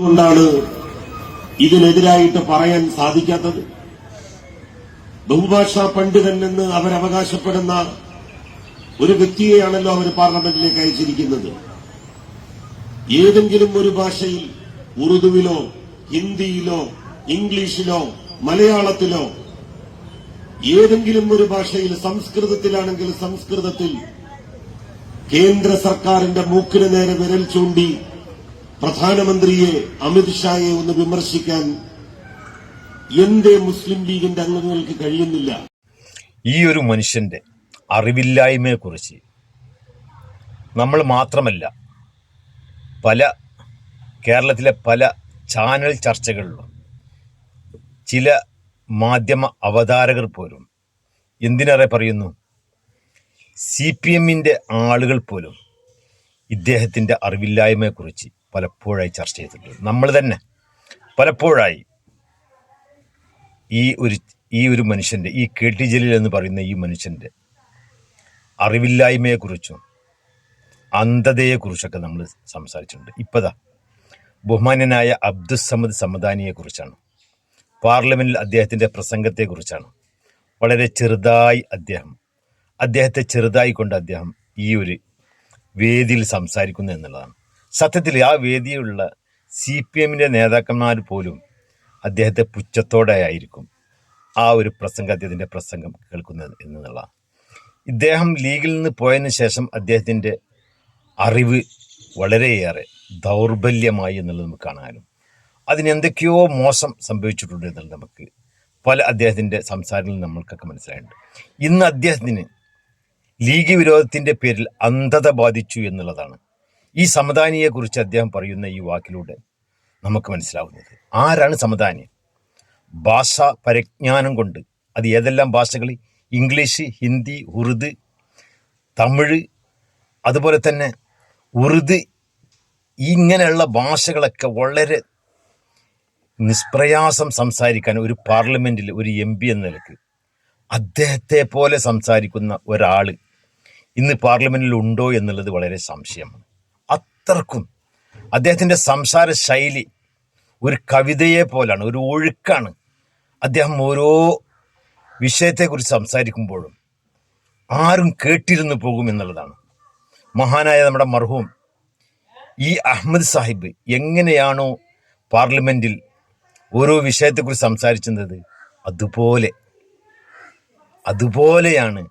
കൊണ്ടാണ് ഇതിനെതിരായിട്ട് പറയാൻ സാധിക്കാത്തത്. ബഹുഭാഷാ പണ്ഡിതൻ എന്ന് അവരവകാശപ്പെടുന്ന ഒരു വ്യക്തിയെയാണല്ലോ അവർ പാർലമെന്റിലേക്ക് അയച്ചിരിക്കുന്നത്. ഏതെങ്കിലും ഒരു ഭാഷയിൽ ഉറുദുവിലോ ഹിന്ദിയിലോ ഇംഗ്ലീഷിലോ മലയാളത്തിലോ ഏതെങ്കിലും ഒരു ഭാഷയിൽ സംസ്കൃതത്തിലാണെങ്കിൽ സംസ്കൃതത്തിൽ കേന്ദ്ര സർക്കാരിന്റെ മൂക്കിന് നേരെ വിരൽ ചൂണ്ടി പ്രധാനമന്ത്രിയെ അമിത്ഷായെ ഒന്ന് വിമർശിക്കാൻ എന്തേ മുസ്ലിം ലീഗിന്റെ അംഗങ്ങൾക്ക് കഴിയുന്നില്ല. ഈ ഒരു മനുഷ്യന്റെ അറിവില്ലായ്മയെക്കുറിച്ച് നമ്മൾ മാത്രമല്ല പല കേരളത്തിലെ പല ചാനൽ ചർച്ചകളിലും ചില മാധ്യമ അവതാരകർ പോലും എന്തിനേറെ പറയുന്നു? സി പി എമ്മിന്റെ ആളുകൾ പോലും ഇദ്ദേഹത്തിന്റെ അറിവില്ലായ്മയെക്കുറിച്ച് പലപ്പോഴായി ചർച്ച ചെയ്തിട്ടുണ്ട്. നമ്മൾ തന്നെ പലപ്പോഴായി ഈ ഒരു ഈ ഒരു മനുഷ്യന്റെ ഈ കെ ടി ജലീൽ എന്ന് പറയുന്ന ഈ മനുഷ്യന്റെ അറിവില്ലായ്മയെക്കുറിച്ചും അന്ധതയെക്കുറിച്ചൊക്കെ നമ്മൾ സംസാരിച്ചിട്ടുണ്ട്. ഇപ്പതാ ബഹുമാന്യനായ അബ്ദുസമദ് സമദാനിയെക്കുറിച്ചാണ്. പാർലമെന്റിൽ അദ്ദേഹത്തിന്റെ പ്രസംഗത്തെക്കുറിച്ചാണ്. വളരെ ചെറുതായി അദ്ദേഹം അദ്ദേഹത്തെ ചെറുതായി കൊണ്ട് അദ്ദേഹം ഈ ഒരു വേദിയിൽ സംസാരിക്കുന്നു എന്നുള്ളതാണ്. സത്യത്തിൽ ആ വേദിയിലുള്ള സി പി എമ്മിന്റെ നേതാക്കന്മാർ പോലും അദ്ദേഹത്തെ പുച്ഛത്തോടെ ആയിരിക്കും ആ ഒരു പ്രസംഗം അദ്ദേഹത്തിന്റെ പ്രസംഗം കേൾക്കുന്നത് എന്നുള്ള ഇദ്ദേഹം ലീഗിൽ നിന്ന് പോയതിനു ശേഷം അദ്ദേഹത്തിന്റെ അറിവ് വളരെയേറെ ദൗർബല്യമായി എന്നുള്ളത് നമുക്ക് കാണാനും അതിനെന്തൊക്കെയോ മോശം സംഭവിച്ചിട്ടുണ്ട് എന്നുള്ളത് നമുക്ക് പല അദ്ദേഹത്തിന്റെ സംസാരങ്ങളിൽ നമ്മൾക്കൊക്കെ മനസ്സിലായിട്ടുണ്ട്. ഇന്ന് അദ്ദേഹത്തിന് ലീഗ് വിരോധത്തിന്റെ പേരിൽ അന്ധത ബാധിച്ചു എന്നുള്ളതാണ് ഈ സമദാനിയെക്കുറിച്ച് അദ്ദേഹം പറയുന്ന ഈ വാക്കിലൂടെ നമുക്ക് മനസ്സിലാവുന്നത്. ആരാണ് സമദാനി? ഭാഷ പരിജ്ഞാനം കൊണ്ട്. അത് ഏതെല്ലാം ഭാഷകൾ ഇംഗ്ലീഷ് ഹിന്ദി ഉറുദു തമിഴ് അതുപോലെ തന്നെ ഉറുദു. ഇങ്ങനെയുള്ള ഭാഷകളൊക്കെ വളരെ നിഷ്പ്രയാസം സംസാരിക്കാൻ ഒരു പാർലമെന്റിൽ ഒരു എം പി എന്ന നിലയ്ക്ക് അദ്ദേഹത്തെ പോലെ സംസാരിക്കുന്ന ഒരാൾ ഇന്ന് പാർലമെന്റിൽ ഉണ്ടോ എന്നുള്ളത് വളരെ സംശയമാണ്. അത്രക്കും അദ്ദേഹത്തിന്റെ സംസാര ശൈലി ഒരു കവിതയെ പോലാണ് ഒരു ഒഴുക്കാണ്. അദ്ദേഹം ഓരോ വിഷയത്തെക്കുറിച്ച് സംസാരിക്കുമ്പോഴും ആരും കേട്ടിരുന്നു പോകും എന്നുള്ളതാണ്. മഹാനായ നമ്മുടെ മർഹൂം ഈ അഹമ്മദ് സാഹിബ് എങ്ങനെയാണോ പാർലമെന്റിൽ ഓരോ വിഷയത്തെക്കുറിച്ച് സംസാരിച്ചത് അതുപോലെ അതുപോലെയാണ്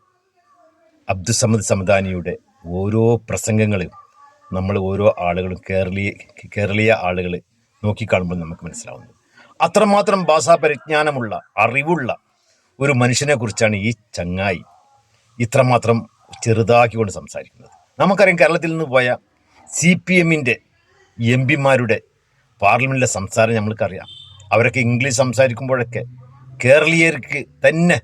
അബ്ദുസമദ് സമദാനിയുടെ ഓരോ പ്രസംഗങ്ങളും. നമ്മൾ ഓരോ ആളുകളും കേരളീയ കേരളീയ ആളുകൾ നോക്കിക്കാണുമ്പോൾ നമുക്ക് മനസ്സിലാവുന്നത്. അത്രമാത്രം ഭാഷാ പരിജ്ഞാനമുള്ള അറിവുള്ള ഒരു മനുഷ്യനെ കുറിച്ചാണ് ഈ ചങ്ങായി ഇത്രമാത്രം ചെറുതാക്കിക്കൊണ്ട് സംസാരിക്കുന്നത്. നമുക്കറിയാം കേരളത്തിൽ നിന്ന് പോയ സി പി എമ്മിന്റെ എം പിമാരുടെ പാർലമെന്റിലെ സംസാരം നമ്മൾക്കറിയാം. അവരൊക്കെ ഇംഗ്ലീഷ് സംസാരിക്കുമ്പോഴൊക്കെ കേരളീയർക്ക് തന്നെ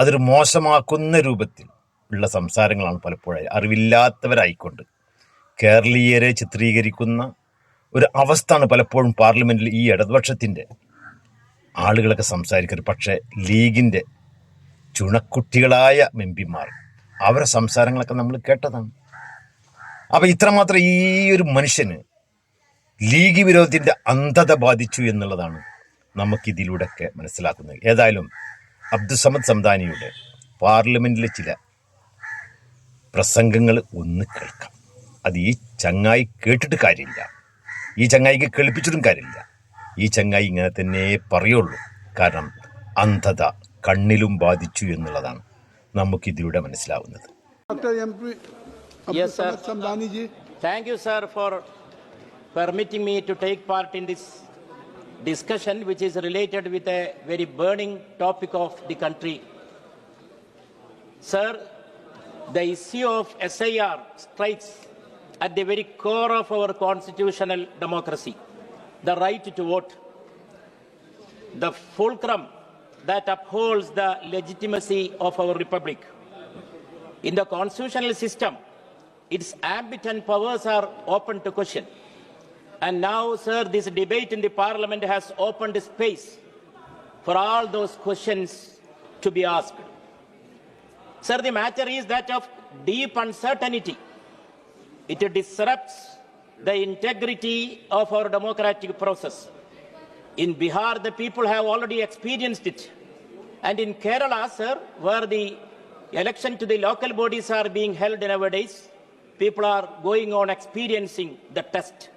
അതൊരു മോശമാക്കുന്ന രൂപത്തിൽ ഉള്ള സംസാരങ്ങളാണ് പലപ്പോഴായി അറിവില്ലാത്തവരായിക്കൊണ്ട് കേരളീയരെ ചിത്രീകരിക്കുന്ന ഒരു അവസ്ഥയാണ് പലപ്പോഴും പാർലമെന്റിൽ ഈ ഇടതുപക്ഷത്തിന്റെ ആളുകളൊക്കെ സംസാരിക്കുന്നത്. പക്ഷേ ലീഗിന്റെ ചുണക്കുട്ടികളായ മെമ്പിമാർ അവരെ സംസാരങ്ങളൊക്കെ നമ്മൾ കേട്ടതാണ്. അപ്പോൾ ഇത്രമാത്രം ഈ ഒരു മനുഷ്യന് ലീഗ് വിരോധത്തിന്റെ അന്ധത ബാധിച്ചു എന്നുള്ളതാണ് നമുക്കിതിലൂടെയൊക്കെ മനസ്സിലാക്കുന്നത്. ഏതായാലും അബ്ദുസമദ് സംദാനിയുടെ പാർലമെന്റിലെ ചില പ്രസംഗങ്ങൾ ഒന്ന് കേൾക്കാം. അത് ഈ ചങ്ങായി കേട്ടിട്ട് കാര്യമില്ല. ഈ ചങ്ങായിക്ക് കേൾപ്പിച്ചിട്ടും കാര്യമില്ല. ഈ ചങ്ങായി ഇങ്ങനെ തന്നെ പറയുള്ളൂ. കാരണം അന്ധത കണ്ണിലും ബാധിച്ചു എന്നുള്ളതാണ് നമുക്ക് ഇതിലൂടെ മനസ്സിലാവുന്നത് thank you sir for permitting me to take part in this discussion which is related with a very burning topic of the country sir the issue of S I R strikes at the very core of our constitutional democracy, the right to vote, the fulcrum that upholds the legitimacy of our republic. In the constitutional system, its ambit and powers are open to question. And now, sir, this debate in the parliament has opened space for all those questions to be asked. Sir, the matter is that of deep uncertainty. It disrupts the integrity of our democratic process. In Bihar, the people have already experienced it. And in Kerala, sir, where the election to the local bodies are being held nowadays, people are going on experiencing the test.